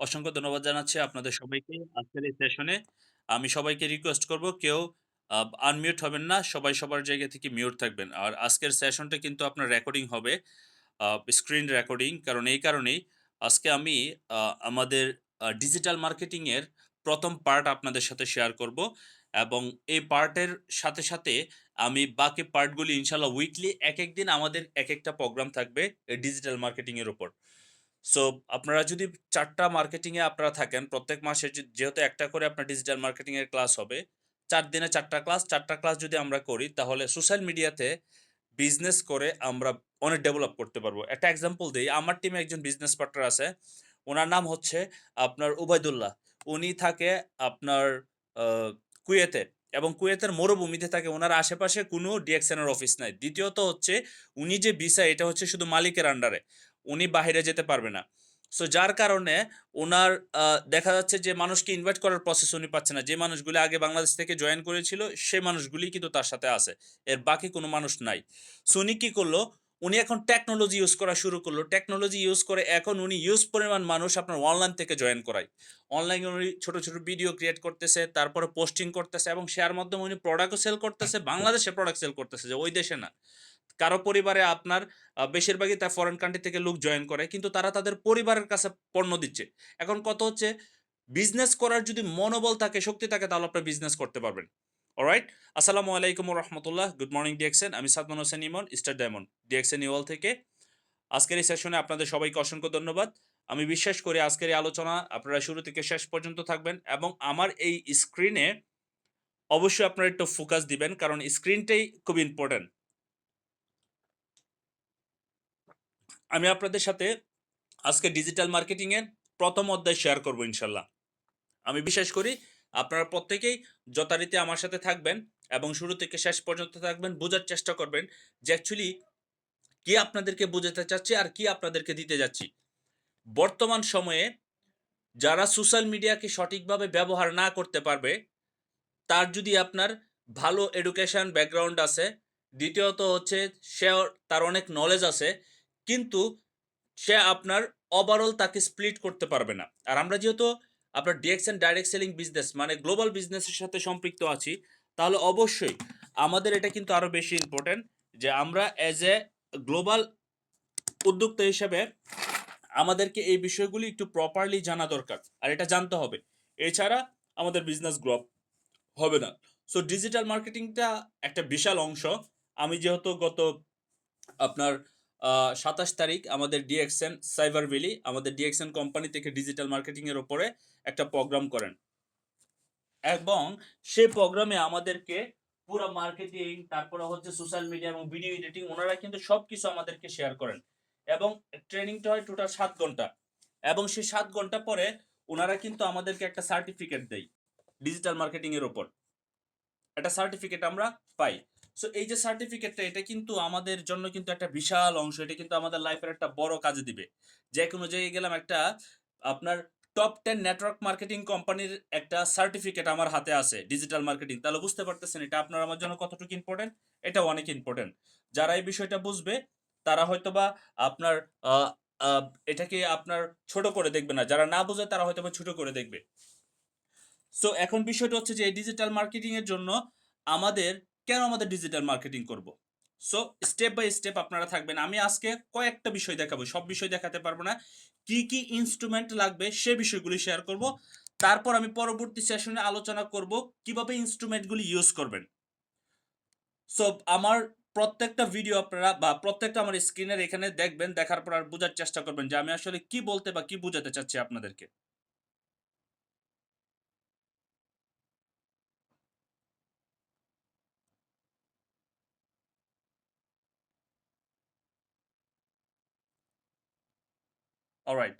অসংখ্য ধন্যবাদ জানাচ্ছি আপনাদের সবাইকে আজকের এই সেশনে। আমি সবাইকে রিকোয়েস্ট করব কেউ আনমিউট হবেন না। সবাই সবার জায়গা থেকে মিউট থাকবেন। আর আজকের সেশনটা কিন্তু আপনার রেকর্ডিং হবে। Screen recording. কারণ এই কারণেই আজকে আমি আমাদের ডিজিটাল মার্কেটিং এর ১ম পার্ট আপনাদের সাথে শেয়ার করব। এবং এই পার্টের সাথে, সাথে আমি বাকি পার্টগুলি ইনশাআল্লাহ উইকলি এক দিন আমাদের এক একটা প্রোগ্রাম থাকবে ডিজিটাল মার্কেটিং এর উপর। সো আপনারা যদি চারটা মার্কেটিংয়ে আপনারা থাকেন, প্রত্যেক মাসে যেহেতু একটা করে আপনার ডিজিটাল মার্কেটিংয়ের ক্লাস হবে। ৪ দিনে ৪ টা ক্লাস, চারটা ক্লাস যদি আমরা করি তাহলে সোশ্যাল মিডিয়াতে বিজনেস করে আমরা অনেক ডেভেলপ করতে পারব। একটা এক্সাম্পল দেই। আমার টিমে একজন বিজনেস পার্টনার আছে। ওনার নাম হচ্ছে আপনার উবাইদুল্লাহ। উনি থাকে আপনার কুয়েতে এবং কুয়েতের মরুভূমিতে থাকে। ওনার আশেপাশে কোনো ডিএক্সএন এর অফিস নাই। দ্বিতীয়ত হচ্ছে উনি যে ভিসা এটা হচ্ছে শুধু মালিকের আন্ডারে। উনি বাহিরে যেতে পারবে না। সো যার কারণে ওনার দেখা যাচ্ছে যে মানুষকে ইনভাইট করার প্রসেস উনি পাচ্ছে না। যে মানুষগুলি আগে বাংলাদেশ থেকে জয়েন করেছিল সে মানুষগুলি কিন্তু তার সাথে আছে। এর বাকি কোনো মানুষ নাই। সো উনি কি করল? উনি এখন টেকনোলজি ইউজ করা শুরু করল। টেকনোলজি ইউজ করে এখন উনি ইউজ পরিমাণ মানুষ আপনার অনলাইন থেকে জয়েন করায়। অনলাইনে উনি ছোটো ছোটো ভিডিও ক্রিয়েট করতেছে, তারপরে পোস্টিং করতেছে এবং শেয়ার মাধ্যমে উনি প্রোডাক্টও সেল করতেছে। বাংলাদেশে প্রোডাক্ট সেল করতেছে যে ওই দেশে না। কারও পরিবারে আপনার বেশিরভাগই তা ফরেন কান্ট্রি থেকে লোক জয়েন করে। কিন্তু তারা তাদের পরিবারের কাছে পণ্য দিচ্ছে। এখন কত হচ্ছে বিজনেস করার যদি মনোবল থাকে, শক্তি থাকে তাহলে আপনি বিজনেস করতে পারবেন। অলরাইট? আসসালামু আলাইকুম রাহমাতুল্লাহ। Good morning DXN. আমি Sadman Hossain Emon, star diamond, DXN ইওয়াল থেকে। আজকের এই সেশনে আপনাদের সবাইকে অসংখ্য ধন্যবাদ। আমি বিশ্বাস করি আজকের এই আলোচনা আপনারা শুরু থেকে শেষ পর্যন্ত থাকবেন এবং আমার এই স্ক্রিনে অবশ্যই আপনারা একটু ফোকাস দিবেন। কারণ স্ক্রিনটাই খুব ইম্পোর্টেন্ট। আমি আপনাদের সাথে আজকে ডিজিটাল মার্কেটিং এর ১ম অধ্যায় শেয়ার করব ইনশাআল্লাহ। আমি বিশ্বাস করি আপনারা প্রত্যেকেই যথারীতি আমার সাথে থাকবেন এবং শুরু থেকে শেষ পর্যন্ত থাকবেন। বোঝার চেষ্টা করবেন যে অ্যাকচুয়ালি কি আপনাদেরকে বোঝাতে চাচ্ছি আর কি আপনাদেরকে দিতে যাচ্ছি। বর্তমান সময়ে যারা সোশ্যাল মিডিয়াকে সঠিকভাবে ব্যবহার না করতে পারবে, তার যদি আপনার ভালো এডুকেশন ব্যাকগ্রাউন্ড আছে, দ্বিতীয়ত হচ্ছে সে তার অনেক নলেজ আছে। কিন্তু সে আপনার ওভারঅল তাকে স্প্লিট করতে পারবে না। আর আমরা যেহেতু আপনার ডিএক্সএন ডাইরেক্ট সেলিং বিজনেস মানে গ্লোবাল বিজনেসের সাথে সম্পৃক্ত আছি, তাহলে অবশ্যই আমাদের এটা কিন্তু আরও বেশি ইম্পোর্টেন্ট যে আমরা অ্যাজ এ গ্লোবাল উদ্যোক্তা হিসেবে আমাদেরকে এই বিষয়গুলি একটু প্রপারলি জানা দরকার। আর এটা জানতে হবে। এছাড়া আমাদের বিজনেস গ্রো হবে না। সো ডিজিটাল মার্কেটিংটা একটা বিশাল অংশ। আমি যেহেতু গত আপনার ২৭ তারিখ আমাদের ডিএক্সএন সাইবার ভ্যালি আমাদের ডিএক্সএন কোম্পানি থেকে ডিজিটাল মার্কেটিংয়ের ওপরে একটা প্রোগ্রাম করেন। এবং সেই প্রোগ্রামে আমাদেরকে পুরা মার্কেটিং, তারপরে হচ্ছে সোশ্যাল মিডিয়া এবং ভিডিও এডিটিং ওনারা কিন্তু সবকিছু আমাদেরকে শেয়ার করেন। এবং ট্রেনিংটা হয় টোটাল সাত ঘণ্টা। এবং সেই সাত ঘণ্টা পরে ওনারা কিন্তু আমাদেরকে একটা সার্টিফিকেট দেয় ডিজিটাল মার্কেটিংয়ের ওপর একটা সার্টিফিকেট আমরা পাই। সো এই যে সার্টিফিকেটটা এটা কিন্তু আমাদের জন্য কিন্তু একটা বিশাল অংশ। এটা কিন্তু আমাদের লাইফের একটা বড় কাজে দিবে। যে কোনো জায়গায় গেলাম একটা, আপনার টপ টেন নেটওয়ার্ক মার্কেটিং কোম্পানির একটা সার্টিফিকেট আমার হাতে আছে ডিজিটাল মার্কেটিং। তাহলে বুঝতে পারতেছেন, এটা আপনার আমার জন্য কতটুকু ইম্পর্টেন্ট এটা অনেক ইম্পোর্টেন্ট। যারা এই বিষয়টা বুঝবে, তারা হয়তোবা আপনার এটাকে আপনার ছোট করে দেখবে না। যারা না বুঝে, তারা হয়তোবা ছোট করে দেখবে। সো এখন বিষয়টা হচ্ছে যে ডিজিটাল মার্কেটিং এর জন্য আমাদের কেন আমাদের ডিজিটাল মার্কেটিং করব? সো স্টেপ বাই স্টেপ আপনারা থাকবেন। আমি আজকে কয়েকটা বিষয় দেখাবো। সব বিষয় দেখাতে পারব না। কি, কি ইনস্ট্রুমেন্ট লাগবে সে বিষয়গুলি শেয়ার করব। তারপর আমি পরবর্তী সেশনে আলোচনা করব কীভাবে ইন্সট্রুমেন্ট গুলি ইউজ করবেন। সো আমার প্রত্যেকটা ভিডিও আপনারা বা প্রত্যেকটা আমার স্ক্রিনের এখানে দেখবেন। দেখার পর আর বোঝার চেষ্টা করবেন যে আমি আসলে কি বলতে বা কি বুঝাতে চাচ্ছি আপনাদেরকে। অলরাইট।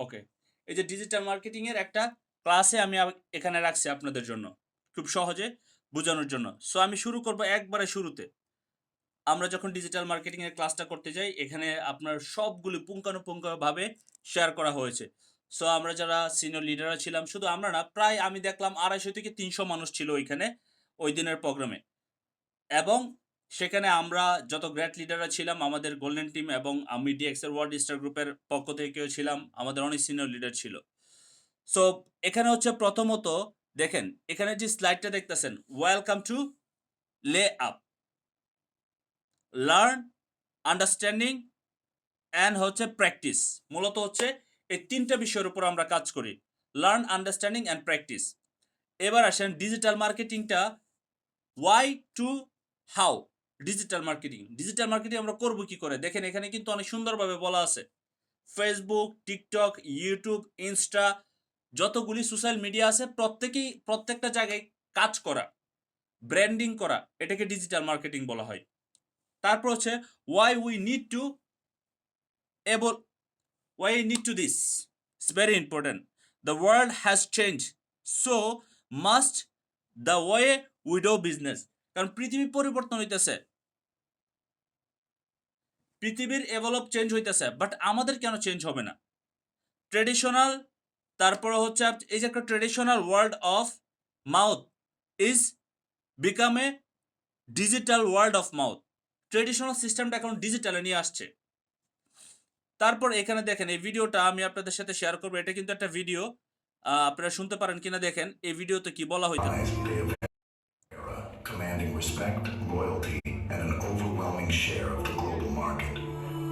ওকে। এই যে ডিজিটাল মার্কেটিং এর একটা ক্লাসে আমি এখানে রাখছি আপনাদের জন্য। খুব সহজে বুঝানোর জন্য। সো আমি শুরু করব একবারে শুরুতে। আমরা যখন ডিজিটাল মার্কেটিং এর ক্লাসটা করতে যাই, এখানে আপনার সবগুলো পুঙ্খানুপুঙ্খভাবে শেয়ার করা হয়েছে। সো আমরা যারা সিনিয়র লিডাররা ছিলাম, শুধু আমরা না, প্রায় আমি দেখলাম আড়াইশো থেকে তিনশো মানুষ ছিল ওইখানে, ওই দিনের প্রোগ্রামে। এবং সেখানে আমরা যত গ্রেট লিডাররা ছিলাম, আমাদের গোল্ডেন টিম এবং আমি ডিএক্সের ওয়ার্ল্ড স্টার গ্রুপের পক্ষ থেকেও ছিলাম, আমাদের অনেক সিনিয়র লিডার ছিল। সো এখানে হচ্ছে প্রথমত, দেখেন, এখানে যে স্লাইডটা দেখতেছেন welcome to lay up learn understanding and হচ্ছে প্র্যাকটিস মূলত হচ্ছে এই তিনটা বিষয়ের উপর আমরা কাজ করি। লার্ন আন্ডারস্ট্যান্ডিং অ্যান্ড প্র্যাকটিস এবার আসেন digital মার্কেটিংটা why to how digital marketing digital marketing আমরা করব কি করে? দেখেন এখানে কিন্তু অনেক সুন্দরভাবে বলা আছে। ফেসবুক টিকটক ইউটিউব ইনস্টা যতগুলি সোশ্যাল মিডিয়া আছে, প্রত্যেকেই প্রত্যেকটা জায়গায় কাজ করা ব্র্যান্ডিং করা, এটাকে ডিজিটাল মার্কেটিং বলা হয়। তারপর হচ্ছে why we need to able why need to this it's very important the world has change so must the way we do business কারণ পৃথিবী পরিবর্তন হইতেছে। পৃথিবীর ডেভেলপ চেঞ্জ হইতেছে বাট আমাদের কেন চেঞ্জ হবে না? ট্রেডিশনাল তারপরে হচ্ছে, এই যে একটা traditional world of mouth is become a digital world of mouth traditional সিস্টেমটা এখন ডিজিটালে নিয়ে আসছে তারপর এখানে দেখেন এই ভিডিওটা আমি আপনাদের সাথে শেয়ার করব এটা কিন্তু একটা ভিডিও আপনারা শুনতে পারেন কিনা দেখেন এই ভিডিওতে কি বলা হইতো commanding respect, loyalty, and an overwhelming share of the global market.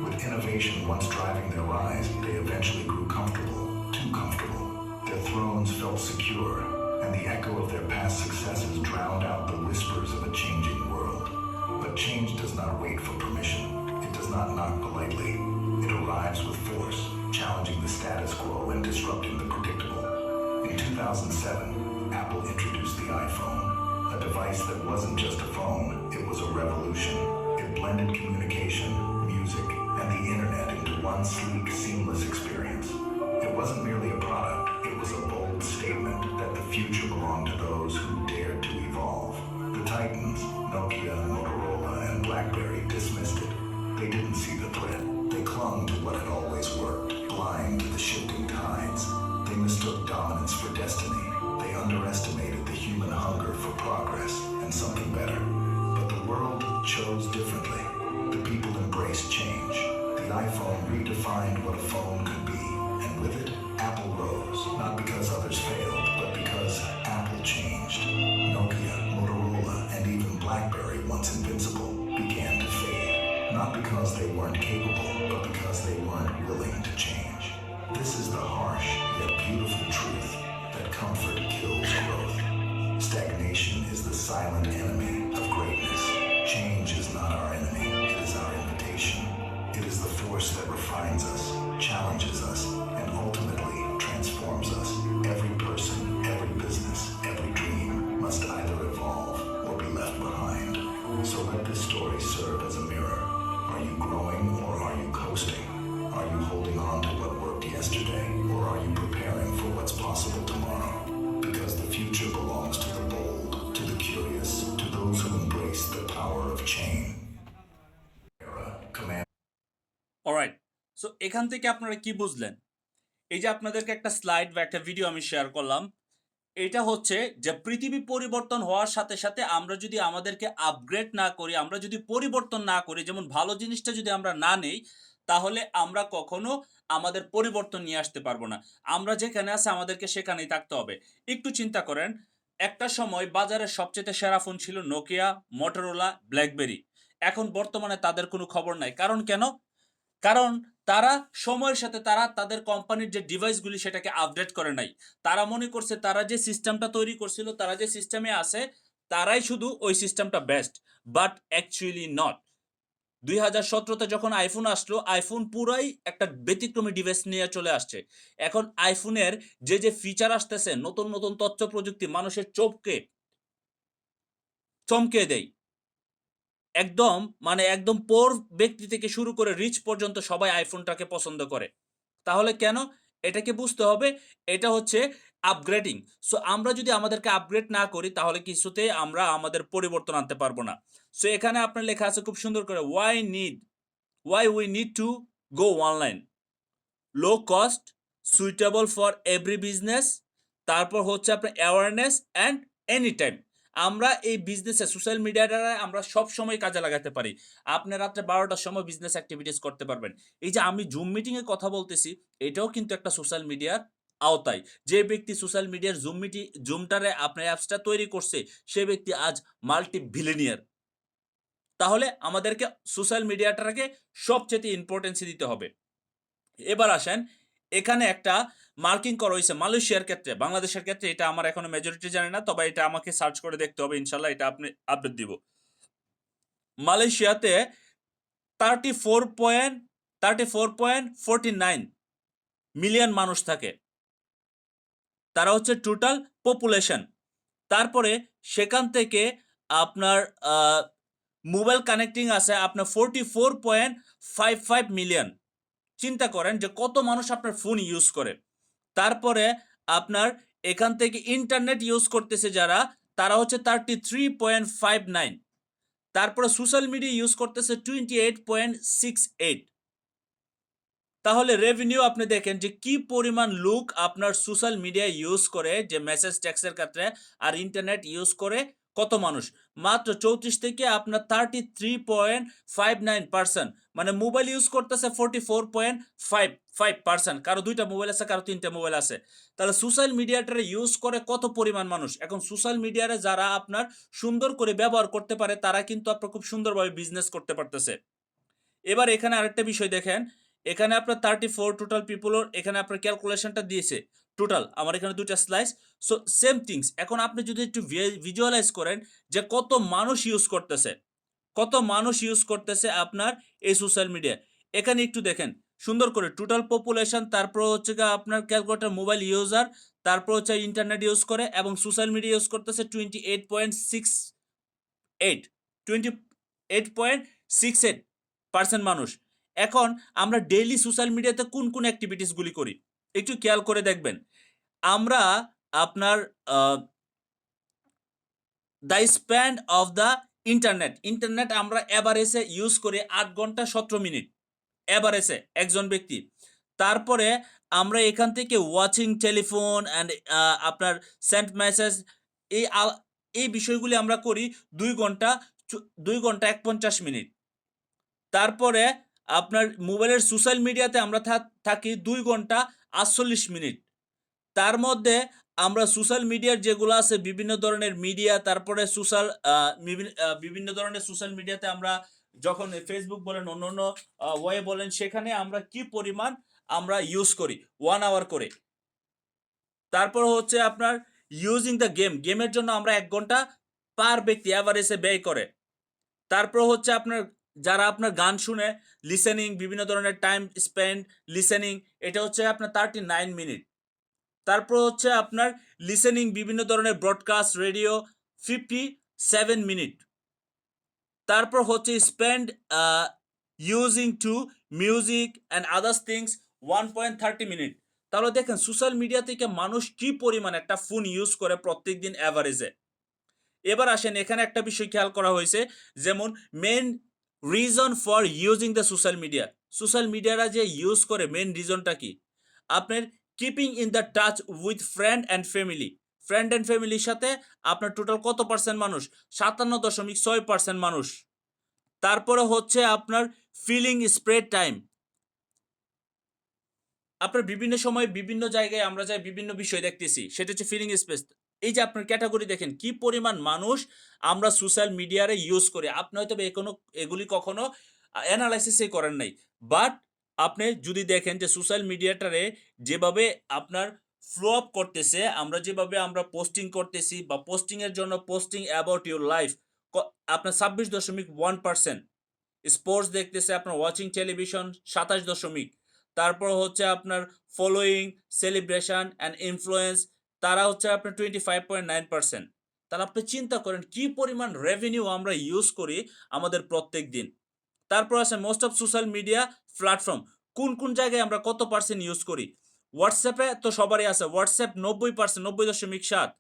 With innovation once driving their rise, they eventually grew comfortable, too comfortable. Their thrones felt secure, and the echo of their past successes drowned out the whispers of a changing world. But change does not wait for permission. It does not knock politely. It arrives with force, challenging the status quo and disrupting the predictable. In 2007, Apple introduced the iPhone, a device that wasn't just a phone, it was a revolution. It blended communication, music, and the internet into one sleek, seamless experience. It wasn't merely a product, it was a bold statement that the future belonged dismissed it. They didn't see the threat. They clung to what had always worked, blind to the shifting tides. They mistook dominance for destiny. They underestimated the human hunger for progress and something better. But the world chose differently. The people embraced change. The iPhone redefined what a phone could be. And with it, Apple rose. Not because others failed, so এখান থেকে আপনারা কি বুঝলেন? এই যে আপনাদেরকে একটা slide বা একটা ভিডিও আমি শেয়ার করলাম, এটা হচ্ছে যে পৃথিবী পরিবর্তন হওয়ার সাথে সাথে আমরা যদি আমাদেরকে আপগ্রেড না করি, আমরা যদি পরিবর্তন না করি, যেমন ভালো জিনিসটা যদি আমরা না নেই, তাহলে আমরা কখনো আমাদের পরিবর্তন নিয়ে আসতে পারব না। আমরা যেখানে আছে, আমাদেরকে সেখানেই থাকতে হবে। একটু চিন্তা করেন, একটা সময় বাজারের সবচেয়ে সেরা ফোন ছিল নোকিয়া মোটরোলা ব্ল্যাকবেরি এখন বর্তমানে তাদের কোনো খবর নাই। কারণ কেন? কারণ তারা সময়ের সাথে তারা তাদের কোম্পানির যে ডিভাইসগুলি সেটাকে আপডেট করে নাই। তারা মনে করছে তারা যে সিস্টেমটা তৈরি করছিল, তারা যে সিস্টেমে আছে, তারাই শুধু ওই সিস্টেমটা বেস্ট বাট অ্যাকচুয়ালি নট দুই হাজার সতেরোতে যখন আইফোন আসলো আইফোন পুরাই একটা ব্যতিক্রমী ডিভাইস নিয়ে চলে আসছে। এখন আইফোনের যে যে ফিচার আসতেছে, নতুন নতুন তথ্য প্রযুক্তি মানুষের চোখকে চমকে দেয়। একদম মানে একদম পোর ব্যক্তি থেকে শুরু করে রিচ পর্যন্ত সবাই আইফোনটাকে পছন্দ করে। তাহলে কেন? এটাকে বুঝতে হবে, এটা হচ্ছে আপগ্রেডিং সো আমরা যদি আমাদেরকে আপগ্রেড না করি, তাহলে কিছুতে আমরা আমাদের পরিবর্তন আনতে পারব না। সো এখানে আপনার লেখা আছে খুব সুন্দর করে why need why we need to go online low cost suitable for every business তারপর হচ্ছে আপনার অ্যাওয়ারনেস অ্যান্ড এনি টাইম আমরা এই বিজনেসে সোশ্যাল মিডিয়াটা আমরা সব সময় কাজে লাগাতে পারি। আপনি রাত্রে বারোটার সময় বিজনেস অ্যাক্টিভিটিস করতে পারবেন। এই যে আমি জুম মিটিংয়ে কথা বলতেছি, এটাও কিন্তু একটা সোশ্যাল মিডিয়ার আওতায়। যে ব্যক্তি সোশ্যাল মিডিয়ার জুম মিটি জুমটারে আপনার অ্যাপসটা তৈরি করছে, সে ব্যক্তি আজ মাল্টি ভিলেনিয়ার তাহলে আমাদেরকে সোশ্যাল মিডিয়াটাকে সবচেয়ে ইম্পর্টেন্সি দিতে হবে। এবার আসেন, এখানে একটা মার্কিং করা হয়েছে মালয়েশিয়ার ক্ষেত্রে, বাংলাদেশের ক্ষেত্রে, এটা আমার এখনও মেজরিটি জানি না, তবে এটা আমাকে সার্চ করে দেখতে হবে ইনশাল্লাহ এটা আপনি আপডেট দিব। মালয়েশিয়াতে thirty four point thirty four point forty nine million মানুষ থাকে। তারা হচ্ছে টোটাল পপুলেশন তারপরে সেখান থেকে আপনার মোবাইল কানেক্টিং আছে, আপনার forty four point five five million চিন্তা করেন যে কত মানুষ আপনার ফোন ইউজ করে। তারপরে আপনার এখান থেকে ইন্টারনেট ইউজ করতেছে যারা, তারা হচ্ছে thirty three point five nine তারপরে সোশ্যাল মিডিয়া ইউজ করতেছে twenty eight point six eight তাহলে রেভিনিউ আপনি দেখেন যে কি পরিমাণ লোক আপনার সোশ্যাল মিডিয়া ইউজ করে, যে মেসেজ ট্যাক্সের ক্ষেত্রে আর ইন্টারনেট ইউজ করে, কত মানুষ? মাত্র চৌত্রিশ থেকে আপনার thirty three point five nine percent মানে মোবাইল ইউজ করতেছে forty four point five five percent কারও দুইটা মোবাইল আছে, কারও তিনটা মোবাইল আছে। তাহলে সোশ্যাল মিডিয়াটারে ইউজ করে কত পরিমাণ মানুষ? এখন সোশ্যাল মিডিয়ারে যারা আপনার সুন্দর করে ব্যবহার করতে পারে, তারা কিন্তু আপনার খুব সুন্দরভাবে বিজনেস করতে পারতেছে। এবার এখানে আরেকটা বিষয় দেখেন। এখানে আপনার থার্টি ফোর টোটাল পিপুলর এখানে আপনার ক্যালকুলেশনটা দিয়েছে। টোটাল আমার এখানে দুইটা স্লাইস সো সেম থিংস এখন আপনি যদি একটু ভিজুয়ালাইজ করেন যে কত মানুষ ইউজ করতেছে। কত মানুষ ইউজ করতেছে আপনার এই সোশ্যাল মিডিয়া এখানে একটু দেখেন, সুন্দর করে টোটাল পপুলেশন তারপর হচ্ছে গিয়ে আপনার ক্যালকুলেটার মোবাইল ইউজার তারপর হচ্ছে ইন্টারনেট ইউজ করে এবং সোশ্যাল মিডিয়া ইউজ করতেছে twenty eight point six eight twenty eight point six eight percent মানুষ। এখন আমরা ডেইলি সোশ্যাল মিডিয়াতে কোন কোন অ্যাক্টিভিটিসগুলি করি? একটু খেয়াল করে দেখবেন। আমরা আপনার the spend of the internet internet আমরা অ্যাভারেজে ইউজ করি আট ঘণ্টা সতেরো মিনিট অ্যাভারেজে একজন ব্যক্তি। তারপরে আমরা এখান থেকে ওয়াচিং টেলিফোন অ্যান্ড আপনার সেন্ট মেসেজ এই এই বিষয়গুলি আমরা করি দুই ঘণ্টা দুই ঘণ্টা এক পঞ্চাশ মিনিট। তারপরে আপনার মোবাইলের সোশ্যাল মিডিয়াতে আমরা থাকি দুই ঘণ্টা আটচল্লিশ মিনিট। তার মধ্যে আমরা সোশ্যাল মিডিয়ার যেগুলো আছে, বিভিন্ন ধরনের মিডিয়া, তারপরে সোশ্যাল বিভিন্ন ধরনের সোশ্যাল মিডিয়াতে আমরা যখন ফেসবুক বলেন অন্য অন্য ওয়ে বলেন, সেখানে আমরা কি পরিমাণ আমরা ইউজ করি ওয়ান আওয়ার করে। তারপর হচ্ছে আপনার ইউজিং দ্য গেম গেমের জন্য আমরা এক ঘণ্টা পার ব্যক্তি অ্যাভারেজে ব্যয় করে। তারপর হচ্ছে আপনার, যারা আপনার গান শুনে লিসেনিং বিভিন্ন ধরনের টাইম স্পেন্ড লিসেনিং এটা হচ্ছে আপনার থার্টি নাইন মিনিট তারপর হচ্ছে আপনার লিসেনিং বিভিন্ন ধরনের broadcast radio fifty seven minute তারপর হচ্ছে spend using to music and others things one point thirty minute তাহলে দেখেন সোশ্যাল মিডিয়া থেকে মানুষ কি পরিমাণ একটা ফোন ইউজ করে প্রত্যেক দিন অ্যাভারেজে এবার আসেন, এখানে একটা বিষয় খেয়াল করা হয়েছে, যেমন main reason for using the social media social মিডিয়ারা যে ইউজ করে মেন রিজনটা কি? আপনার keeping in the touch with friend and family friend and ফ্যামিলির সাথে আপনার টোটাল কত পার্সেন্ট মানুষ? সাতান্ন দশমিক ছয় পার্সেন্ট মানুষ। তারপরে হচ্ছে আপনার ফিলিং স্প্রেড টাইম আপনার বিভিন্ন সময় বিভিন্ন জায়গায় আমরা যাই, বিভিন্ন বিষয় দেখতেছি। সেটা হচ্ছে ফিলিং স্পেস এই যে আপনার ক্যাটাগরি দেখেন, কি পরিমাণ মানুষ আমরা সোশ্যাল মিডিয়ারে ইউজ করি। আপনি হয়তো এখনও, এগুলি কখনো অ্যানালাইসিসই করেন নাই। বাট আপনি যদি দেখেন যে সোশ্যাল মিডিয়াটারে যেভাবে আপনার ফ্লো আপ করতেছে, আমরা যেভাবে আমরা পোস্টিং করতেছি বা পোস্টিংয়ের জন্য পোস্টিং অ্যাবাউট ইউর লাইফ আপনার ছাব্বিশ দশমিক ওয়ান পার্সেন্ট স্পোর্টস দেখতেছে আপনার ওয়াচিং টেলিভিশন সাতাশ দশমিক। তারপর হচ্ছে আপনার ফলোয়িং সেলিব্রেশন অ্যান্ড ইনফ্লুয়েন্স তারা হচ্ছে আপনার twenty five point nine percent তাহলে আপনি চিন্তা করেন কি পরিমাণ রেভিনিউ আমরা ইউজ করি আমাদের প্রত্যেক দিন তারপর আছে most of social media platform কোন কোন জায়গায় আমরা কত পার্সেন্ট ইউজ করি? হোয়াটসঅ্যাপে তো সবারই আছে হোয়াটসঅ্যাপ নব্বই পার্সেন্ট নব্বই দশমিক সাত।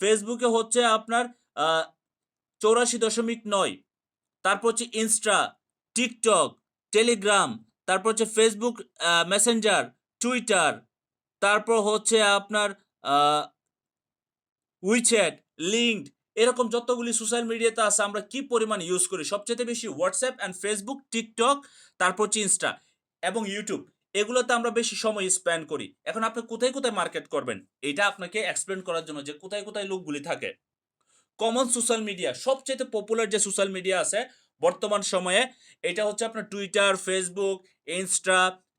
ফেসবুকে হচ্ছে আপনার চৌরাশি দশমিক নয়। তারপর হচ্ছে ইনস্টা টিকটক টেলিগ্রাম তারপর হচ্ছে ফেসবুক মেসেঞ্জার টুইটার তারপর হচ্ছে আপনার উইচ্যাট লিঙ্কড এরকম যতগুলি সোশ্যাল মিডিয়াতে আছে, আমরা কি পরিমাণ ইউজ করি? সবচেয়ে বেশি হোয়াটসঅ্যাপ অ্যান্ড ফেসবুক টিকটক তারপর হচ্ছে ইনস্টা এবং ইউটিউব এগুলোতে আমরা বেশি সময় স্পেন্ড করি। এখন আপনি কোথায় কোথায় মার্কেট করবেন? এটা আপনাকে এক্সপ্লেন করার জন্য যে কোথায় কোথায় লোকগুলি থাকে। কমন সোশ্যাল মিডিয়া সবচেয়ে পপুলার যে সোশ্যাল মিডিয়া আছে বর্তমান সময়ে, এটা হচ্ছে আপনার টুইটার ফেসবুক ইনস্টা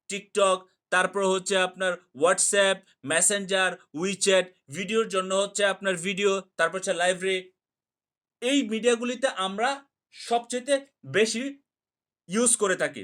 টিকটক তারপর হচ্ছে আপনার হোয়াটসঅ্যাপ মেসেঞ্জার উইচ্যাট ভিডিওর জন্য হচ্ছে আপনার ভিডিও তারপর হচ্ছে লাইব্রেরি এই মিডিয়াগুলিতে আমরা সবচেয়ে বেশি ইউজ করে থাকি।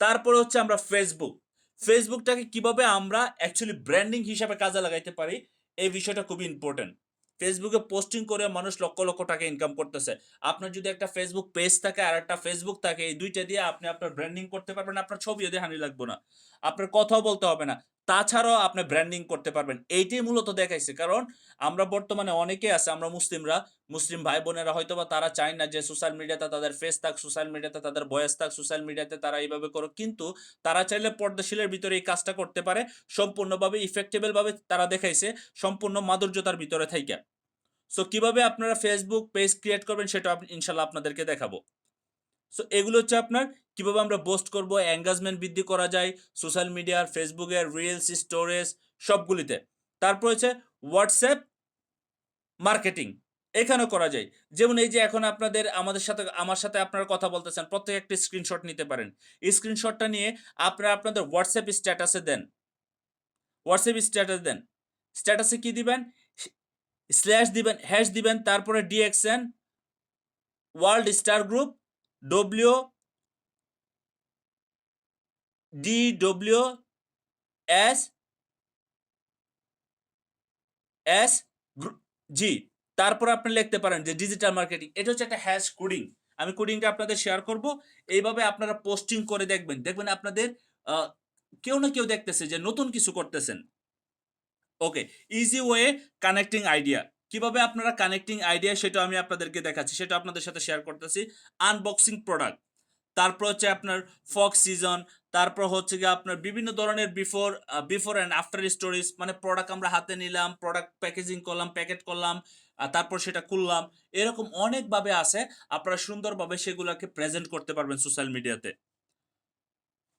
তারপর হচ্ছে আমরা ফেসবুক ফেসবুকটাকে কীভাবে আমরা অ্যাকচুয়ালি ব্র্যান্ডিং হিসাবে কাজে লাগাইতে পারি, এই বিষয়টা খুবই ইম্পর্টেন্ট ফেসবুকে পোস্টিং করে মানুষ লক্ষ লক্ষ টাকা ইনকাম করতেছে। আপনার যদি একটা ফেসবুক পেজ থাকে আর একটা ফেসবুক থাকে, এই দুইটা দিয়ে আপনি আপনার ব্র্যান্ডিং করতে পারবেন, আপনার ছবিও দিয়ে হানি লাগবে না। আপনার কথাও বলতে হবে না। তাছাড়াও আপনি ব্র্যান্ডিং করতে পারবেন। এইটাই মূলত দেখাইছে। কারণ আমরা বর্তমানে অনেকে আছে, আমরা মুসলিমরা, মুসলিম ভাই বোনেরা হয়তো বা তারা চায় না যে সোশ্যাল মিডিয়াতে তাদের ফেস থাক সোশ্যাল মিডিয়াতে তাদের বয়স থাক সোশ্যাল মিডিয়াতে তারা এইভাবে করো কিন্তু তারা চাইলে পর্দাশীলের ভিতরে এই কাজটা করতে পারে, সম্পূর্ণভাবে ইফেক্টেবলভাবে তারা দেখাইছে, সম্পূর্ণ মাধুর্যতার ভিতরে থাইকা। সো কীভাবে আপনারা ফেসবুক পেজ ক্রিয়েট করবেন, সেটা ইনশাল্লাহ আপনাদেরকে দেখাবো। সো এগুলো হচ্ছে আপনার কীভাবে আমরা পোস্ট করব এঙ্গেজমেন্ট বৃদ্ধি করা যায় সোশ্যাল মিডিয়ার ফেসবুকের রিলস স্টোরেজ সবগুলিতে। তারপর হচ্ছে হোয়াটসঅ্যাপ মার্কেটিং এখানেও করা যায়। যেমন এই যে এখন আপনাদের আমাদের সাথে, আমার সাথে আপনারা কথা বলতেছেন, প্রত্যেক একটি স্ক্রিনশট নিতে পারেন। স্ক্রিনশটটা নিয়ে আপনারা আপনাদের হোয়াটসঅ্যাপ স্ট্যাটাসে দেন। হোয়াটসঅ্যাপ স্ট্যাটাস দেন। স্ট্যাটাসে কি দিবেন? স্ল্যাশ দিবেন হ্যাশ দিবেন, তারপরে DXN world star group W D W S S G তারপর আপনি লিখতে পারেন যে ডিজিটাল মার্কেটিং এটা হচ্ছে একটা হ্যাশ কোডিং আমি কোডিংটা আপনাদের শেয়ার করব। এইভাবে আপনারা পোস্টিং করে দেখবেন। দেখবেন আপনাদের কেউ না কেউ দেখতেছে যে নতুন কিছু করতেছেন। Okay easy way connecting idea কীভাবে আপনারা কানেক্টিং আইডিয়া সেটা আমি আপনাদেরকে দেখাচ্ছি, সেটা আপনাদের সাথে শেয়ার করতেছি। আনবক্সিং প্রোডাক্ট তারপর হচ্ছে আপনার ফক সিজন তারপর হচ্ছে গিয়ে আপনার বিভিন্ন ধরনের before before and after stories মানে প্রোডাক্ট আমরা হাতে নিলাম প্রোডাক্ট প্যাকেজিং করলাম প্যাকেট করলাম তারপর সেটা খুললাম, এরকম অনেকভাবে আছে, আপনারা সুন্দরভাবে সেগুলোকে প্রেজেন্ট করতে পারবেন সোশ্যাল মিডিয়াতে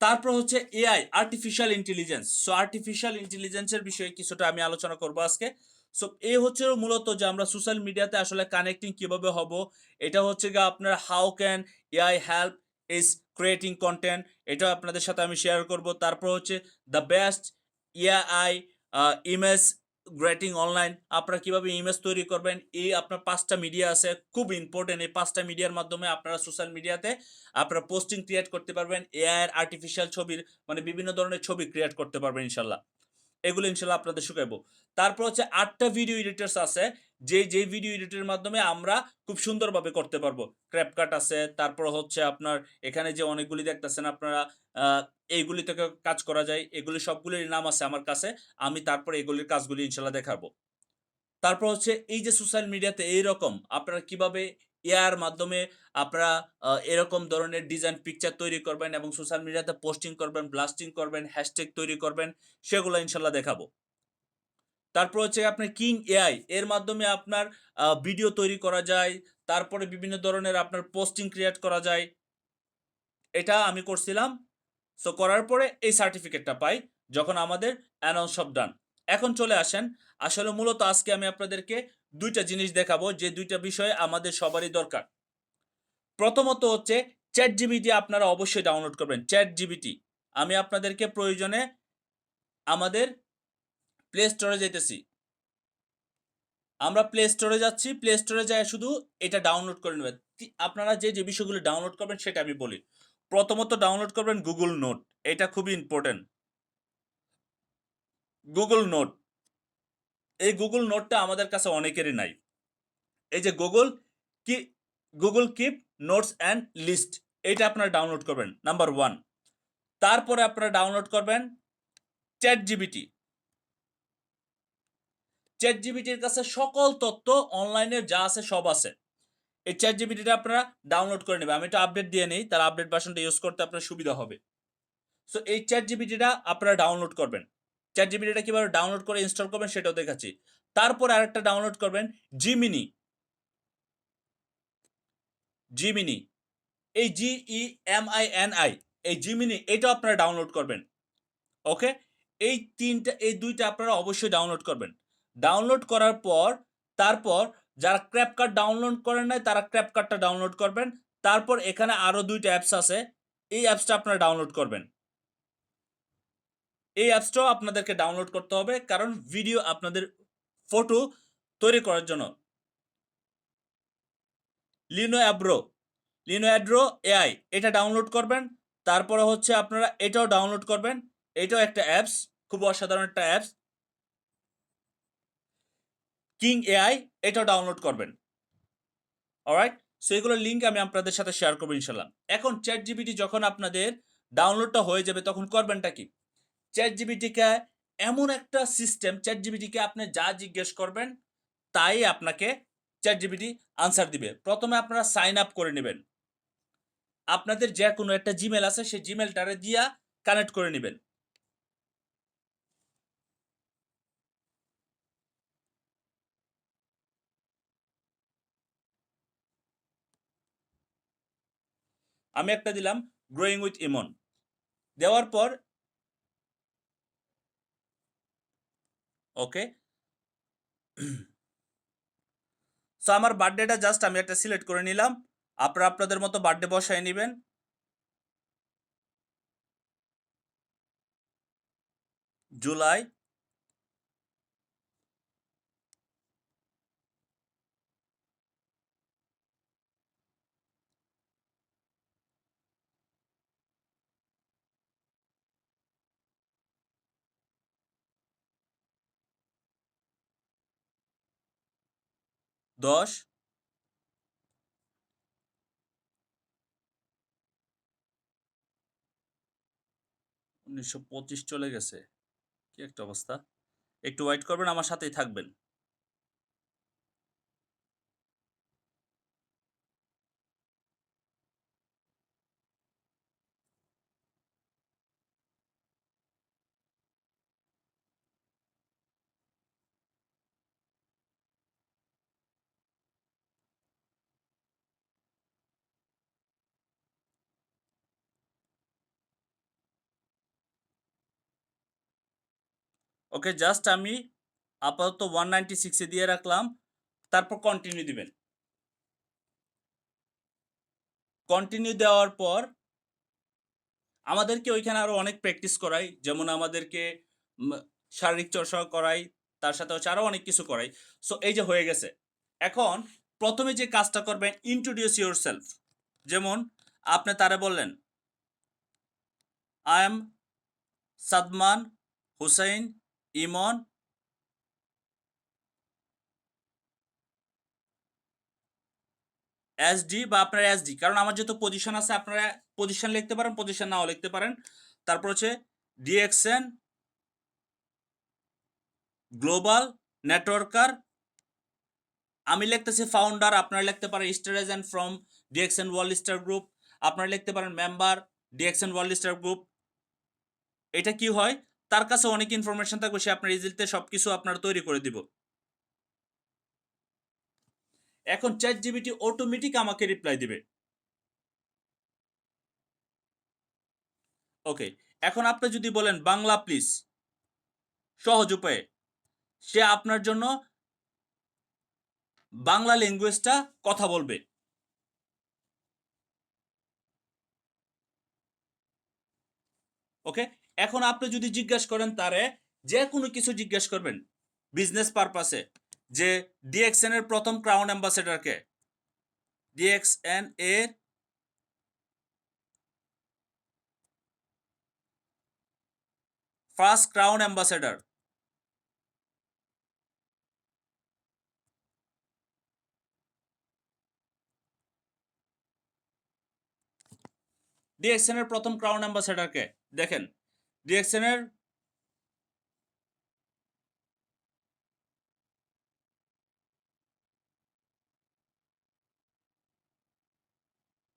তারপর হচ্ছে AI artificial intelligence so artificial ইন্টেলিজেন্সের বিষয়ে কিছুটা আমি আলোচনা করব আজকে। সো এ হচ্ছে মূলত যে আমরা সোশ্যাল মিডিয়াতে আসলে কানেক্টিং কীভাবে হব, এটা হচ্ছে গিয়ে আপনার how can AI help is creating content এটা আপনাদের সাথে আমি শেয়ার করব। তারপর হচ্ছে the best AI image creating online আপনারা কীভাবে ইমেজ তৈরি করবেন, এই আপনার পাঁচটা মিডিয়া আছে, খুব ইম্পর্টেন্ট এই পাঁচটা মিডিয়ার মাধ্যমে আপনারা সোশ্যাল মিডিয়াতে আপনারা পোস্টিং ক্রিয়েট করতে পারবেন এআই আর্টিফিশিয়াল ছবির মানে বিভিন্ন ধরনের ছবি ক্রিয়েট করতে পারবেন ইনশাল্লাহ। এগুলো ইনশাল্লাহ আপনাদের শুকাইবো। তারপর হচ্ছে আটটা ভিডিও এডিটার্স আছে, যে যে ভিডিও এডিটের মাধ্যমে আমরা খুব সুন্দরভাবে করতে পারব। ক্র্যাপকাট আছে, তারপর হচ্ছে আপনার এখানে যে অনেকগুলি দেখতেছেন আপনারা এইগুলি থেকে কাজ করা যায়, এগুলি সবগুলির নাম আছে আমার কাছে, আমি তারপর এগুলির কাজগুলি ইনশাল্লাহ দেখাবো। তারপর হচ্ছে এই যে সোশ্যাল মিডিয়াতে এই রকম আপনারা কীভাবে এআর মাধ্যমে আপনারা এরকম ধরনের ডিজাইন পিকচার তৈরি করবেন এবং সোশ্যাল মিডিয়াতে পোস্টিং করবেন ব্লাস্টিং করবেন হ্যাশট্যাগ তৈরি করবেন, সেগুলো ইনশাল্লাহ দেখাবো। তারপর হচ্ছে আপনার কিং এআই এর মাধ্যমে আপনার ভিডিও তৈরি করা যায়, তারপরে বিভিন্ন ধরনের আপনার পোস্টিং ক্রিয়েট করা যায়। এটা আমি করছিলাম। সো করার পরে এই সার্টিফিকেটটা পাই, যখন আমাদের অ্যানাউন্স সব ডান এখন চলে আসেন। আসলে মূলত আজকে আমি আপনাদেরকে দুইটা জিনিস দেখাবো, যে দুইটা বিষয় আমাদের সবারই দরকার। প্রথমত হচ্ছে চ্যাট জিবিটি আপনারা অবশ্যই ডাউনলোড করবেন। চ্যাট জিবিটি আমি আপনাদেরকে প্রয়োজনে আমাদের প্লে স্টোরে যেতেছি আমরা প্লে স্টোরে যাচ্ছি প্লে স্টোরে যায় শুধু এটা ডাউনলোড করে নেবেন। আপনারা যে যে বিষয়গুলো ডাউনলোড করবেন সেটা আমি বলি। প্রথমত ডাউনলোড করবেন গুগল নোট এটা খুবই ইম্পর্টেন্ট গুগল নোট এই গুগল নোটটা আমাদের কাছে অনেকেরই নাই। এই যে গুগল কি Google Keep notes and list এটা আপনারা ডাউনলোড করবেন নাম্বার ওয়ান তারপরে আপনারা ডাউনলোড করবেন চ্যাট জিবিটি চ্যাট জিবিটির কাছে সকল তথ্য অনলাইনে যা আছে সব আছে। এই চ্যাট জিবিটিটা আপনারা ডাউনলোড করে নেবেন। আমি এটা আপডেট দিয়ে নেই, তার আপডেট ভার্সনটা ইউজ করতে আপনার সুবিধা হবে। সো এই চ্যাট জিবিটিটা আপনারা ডাউনলোড করবেন। চ্যাট জিপিটিটা কীভাবে ডাউনলোড করে ইনস্টল করবেন সেটাও দেখাচ্ছি। তারপর আরেকটা ডাউনলোড করবেন জিমিনি জিমিনি এই G E M I N I এই জিমিনি এটাও আপনারা ডাউনলোড করবেন। ওকে? এই তিনটা, এই দুইটা আপনারা অবশ্যই ডাউনলোড করবেন। ডাউনলোড করার পর, তারপর যারা ক্র্যাপ কার্ড ডাউনলোড করেন নাই, তারা ক্র্যাপ কার্ডটা ডাউনলোড করবেন। তারপর এখানে আরও দুইটা অ্যাপস আছে। এই অ্যাপসটা আপনারা ডাউনলোড করবেন। এই অ্যাপসটাও আপনাদেরকে ডাউনলোড করতে হবে, কারণ ভিডিও আপনাদের ফটো তৈরি করার জন্য। লিনো অ্যাব্রো লিনো অ্যাড্রো এআই এটা ডাউনলোড করবেন, তারপরে হচ্ছে আপনারা এটাও ডাউনলোড করবেন, এটাও একটা অ্যাপস খুব অসাধারণ একটা অ্যাপস কিং এআই এটাও ডাউনলোড করবেন। অলরাইট সো এগুলোর লিঙ্ক আমি আপনাদের সাথে শেয়ার করব ইনশাল্লাহ। এখন চ্যাট জিবিটি যখন আপনাদের ডাউনলোডটা হয়ে যাবে, তখন করবেনটা কি? চ্যাট জিবিটিকে এমন একটা সিস্টেম চ্যাট জিবিটিকে আপনি যা জিজ্ঞেস করবেন, তাই আপনাকে চ্যাট জিবিটি আনসার দিবে। প্রথমে আপনারা সাইন আপ করে নেবেন। আপনাদের যে কোনো একটা জিমেল আছে, সেই জিমেলটারে দিয়া কানেক্ট করে নেবেন। আমি একটা দিলাম গ্রোয়িং উইথ ইমন দেওয়ার পর ওকে? সো আমার বার্থডেটা জাস্ট আমি একটা সিলেক্ট করে নিলাম। আপনারা আপনাদের মতো বার্থডে বসায় নেবেন। জুলাই দশ উনিশশো চলে গেছে। কি একটা অবস্থা? একটু ওয়েট করবেন আমার সাথেই থাকবেন। ওকে জাস্ট আমি আপাতত ওয়ান নাইনটি সিক্সে দিয়ে রাখলাম, তারপর কন্টিনিউ দিবেন। কন্টিনিউ দেওয়ার পর আমাদেরকে ওইখানে আরও অনেক প্র্যাকটিস করাই, যেমন আমাদেরকে শারীরিক চর্চা করাই, তার সাথে হচ্ছে আরও অনেক কিছু করাই। সো এই যে হয়ে গেছে। এখন প্রথমে যে কাজটা করবেন ইন্ট্রোডিউস ইউর সেলফ যেমন আপনি তারে বললেন I am Sadman Hussain Emon? SD বা আপনার এসডি কারণ আমার যেহেতু পজিশন আছে, আপনারা পজিশন লিখতে পারেন পজিশন নাও লিখতে পারেন। তারপর হচ্ছে ডিএক্সএন গ্লোবাল নেটওয়ার্কার আমি লিখতেছি ফাউন্ডার আপনারা লিখতে পারেন স্টারেজেন from DXN world star group আপনারা লিখতে পারেন member DXN world star group এটা কি হয়? তার কাছে অনেক ইনফরমেশন থাকবে, সে আপনার ইজিলিতে সব কিছু আপনার তৈরি করে দিব। এখন চ্যাট জিবিটি অটোমেটিক আমাকে রিপ্লাই দিবে। ওকে এখন আপনি যদি বলেন, বাংলা প্লিজ সহজ উপায়ে, সে আপনার জন্য বাংলা ল্যাঙ্গুয়েজটা কথা বলবে। ওকে এখন আপনি যদি জিজ্ঞেস করেন তারে, যে কোনো কিছু জিজ্ঞেস করবেন। বিজনেস পারপাসে যে ডিএক্সএন এর প্রথম ক্রাউন অ্যাম্বাসেডারকে ডিএক্সএন এর ফার্স্ট ক্রাউন অ্যাম্বাসেডার ডিএক্সএন এর প্রথম ক্রাউন অ্যাম্বাসেডারকে দেখেন। এর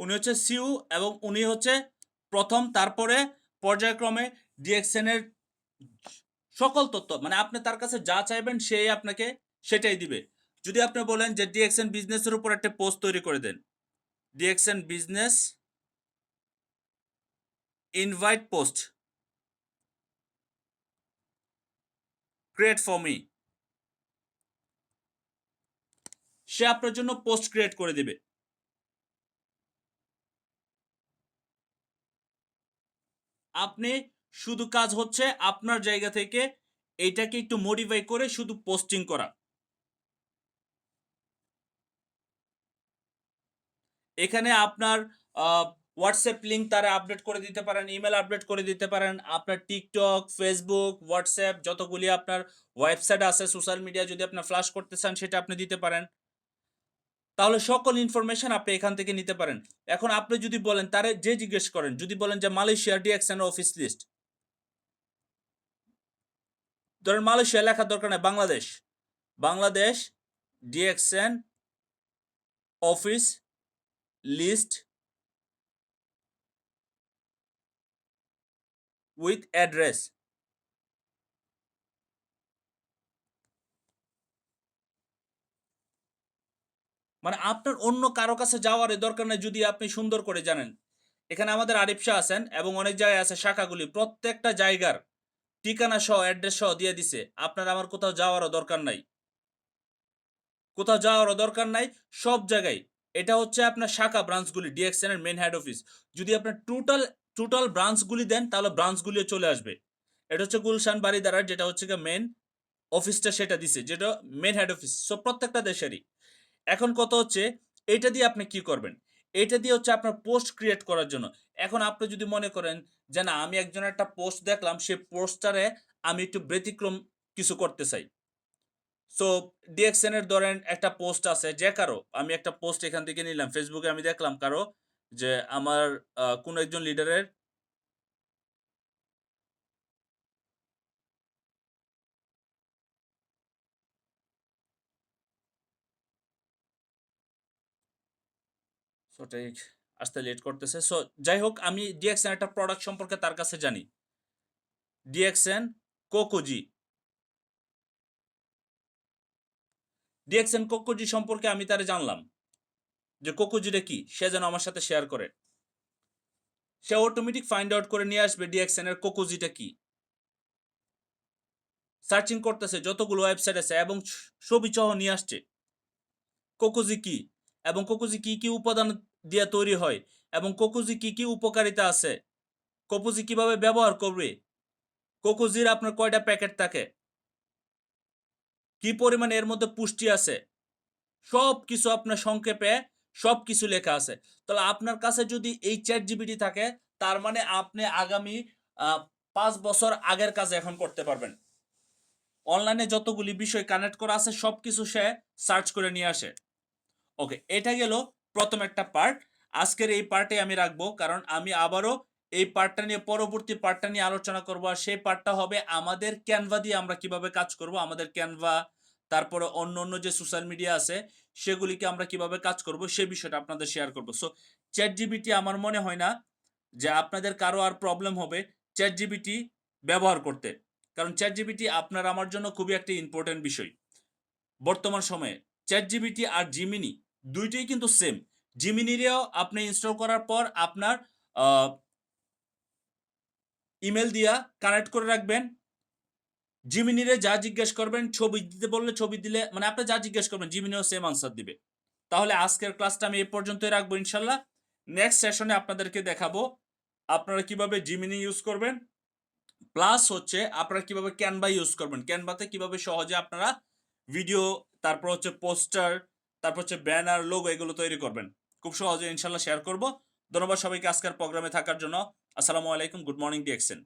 উনি হচ্ছে সিউ এবং উনি হচ্ছে প্রথম, তারপরে পর্যায়ক্রমে ডিএক্সএন এর সকল তথ্য মানে আপনি তার কাছে যা চাইবেন সেই আপনাকে সেটাই দিবে। যদি আপনি বলেন যে ডিএক্সএন বিজনেসের উপর একটা পোস্ট তৈরি করে দেন DXN business invite post create for me সে আপনার জন্য পোস্ট ক্রিয়েট করে দিবে। আপনি শুধু কাজ হচ্ছে আপনার জায়গা থেকে এইটাকে একটু মডিফাই করে শুধু পোস্টিং করা। এখানে আপনার হোয়াটসঅ্যাপ লিঙ্ক তারা আপডেট করে দিতে পারেন ইমেল আপডেট করে দিতে পারেন। আপনার টিকটক ফেসবুক হোয়াটসঅ্যাপ যতগুলি আপনার ওয়েবসাইট আছে সোশ্যাল মিডিয়া যদি আপনার ফ্লাশ করতে চান, সেটা আপনি দিতে পারেন। তাহলে সকল ইনফরমেশন আপনি এখান থেকে নিতে পারেন। এখন আপনি যদি বলেন, তারে যে জিজ্ঞেস করেন, যদি বলেন যে মালয়েশিয়ার ডিএক্সএন অফিস লিস্ট ধরেন মালয়েশিয়া লেখার দরকার নেই Bangladesh Bangladesh DXN office list with address মানে আপনার অন্য কারও কাছে যাওয়ার দরকার নেই যদি আপনি সুন্দর করে জানেন। এখানে আমাদের আরিফ শাহ আছেন এবং অনেক জায়গায় আছে শাখাগুলি। প্রত্যেকটা জায়গার ঠিকানা সহ অ্যাড্রেস সহ দিয়ে দিছে। আপনার আমার কোথাও যাওয়ারও দরকার নাই। কোথাও যাওয়ারও দরকার নাই। সব জায়গায়। এটা হচ্ছে আপনার শাখা ব্রাঞ্চগুলি ডিএক্সএন এর মেন হেড অফিস যদি আপনার টোটাল টোটাল ব্রাঞ্চগুলি দেন, তাহলে ব্রাঞ্চগুলিও চলে আসবে। এটা হচ্ছে গুলশান বাড়িদারার যেটা হচ্ছে গিয়ে মেন অফিসটা সেটা দিছে, যেটা মেন হেড অফিস সো প্রত্যেকটা দেশেরই। এখন কত হচ্ছে, এটা দিয়ে আপনি কি করবেন? এটা দিয়ে হচ্ছে আপনার পোস্ট ক্রিয়েট করার জন্য। এখন আপনি যদি মনে করেন যে না, আমি একজনের একটা পোস্ট দেখলাম সেই পোস্টারে আমি একটু ব্যতিক্রম কিছু করতে চাই। সো ডিএক্সএন এর ধরেন একটা পোস্ট আছে, যে কারও, আমি একটা পোস্ট এখান থেকে নিলাম ফেসবুকে আমি দেখলাম কারও যে আমার কোনো একজন লিডারের সো ঠিক আসতে লেট করতেছে। সো যাই হোক আমি ডিএক্সএন একটা প্রোডাক্ট সম্পর্কে তার কাছে জানি। ডিএক্সএন কোকোজি ডিএক্সএন কোকোজি সম্পর্কে আমি তারে জানলাম। যে কোকোজিটা কি, সে যেন আমার সাথে শেয়ার করে। সে অটোমেটিক ফাইন্ড আউট করে নিয়ে আসবে ডিএক্সএন এর কোকোজিটা কি। সার্চিং করতেছে, যতগুলো ওয়েবসাইট আছে এবং ছবি সহ নিয়ে আসছে। কোকোজি কি, এবং কোকোজি কি কি উপাদান দিয়ে তৈরি হয়, এবং কোকোজি কি কি উপকারিতা আছে। কোকোজি কীভাবে ব্যবহার করবে? কোকোজির আপনার কয়টা প্যাকেট থাকে? কি পরিমাণে এর মধ্যে পুষ্টি আছে? সব কিছু আপনার সংক্ষেপে সব কিছু লেখা আছে। তাহলে আপনার কাছে যদি এই চ্যাট জিবিটি থাকে, তার মানে আপনি আগামী পাঁচ বছর আগের কাজ এখন করতে পারবেন। অনলাইনে যতগুলি বিষয় কানেক্ট করা আছে সব কিছু সে সার্চ করে নিয়ে আসে। ওকে এটা গেল প্রথম একটা পার্ট আজকের এই পার্টে আমি রাখব, কারণ আমি আবারও এই পার্টটা নিয়ে, পরবর্তী পার্টটা নিয়ে আলোচনা করব, আর সেই পার্টটা হবে আমাদের ক্যানভা দিয়ে আমরা কীভাবে কাজ করব, আমাদের ক্যানভা তারপরে অন্য অন্য যে সোশ্যাল মিডিয়া আছে, সেগুলিকে আমরা কীভাবে কাজ করব, সে বিষয়টা আপনাদের শেয়ার করব। সো চ্যাট জিবিটি আমার মনে হয় না যে আপনাদের কারও আর প্রবলেম হবে চ্যাট জিবিটি ব্যবহার করতে। কারণ চ্যাট জিবিটি আপনার আমার জন্য খুবই একটা ইম্পর্টেন্ট বিষয়। বর্তমান সময়ে চ্যাট জিবিটি আর জিমিনি দুইটাই কিন্তু সেম জিমিনিরেও আপনি ইনস্টল করার পর আপনার ইমেল দিয়া কানেক্ট করে রাখবেন। জিমিনিরে যা জিজ্ঞেস করবেন, ছবি দিতে বললে ছবি দিলে মানে আপনি যা জিজ্ঞেস করবেন, জিমিনিও সেম আনসার দিবে। তাহলে আজকের ক্লাসটা আমি এই পর্যন্তই রাখব ইনশাল্লাহ। নেক্সট সেশনে আপনাদেরকে দেখাবো, আপনারা কীভাবে জিমিনি ইউজ করবেন প্লাস হচ্ছে আপনারা কীভাবে ক্যানভা ইউজ করবেন। ক্যানভাতে কীভাবে সহজে আপনারা ভিডিও তারপর হচ্ছে পোস্টার তারপর হচ্ছে ব্যানার লোগো এগুলো তৈরি করবেন। খুব সহজে ইনশাল্লাহ শেয়ার করব। ধন্যবাদ সবাইকে আজকের প্রোগ্রামে থাকার জন্য। আসসালামু আলাইকুম গুড মর্নিং ডিএক্সেন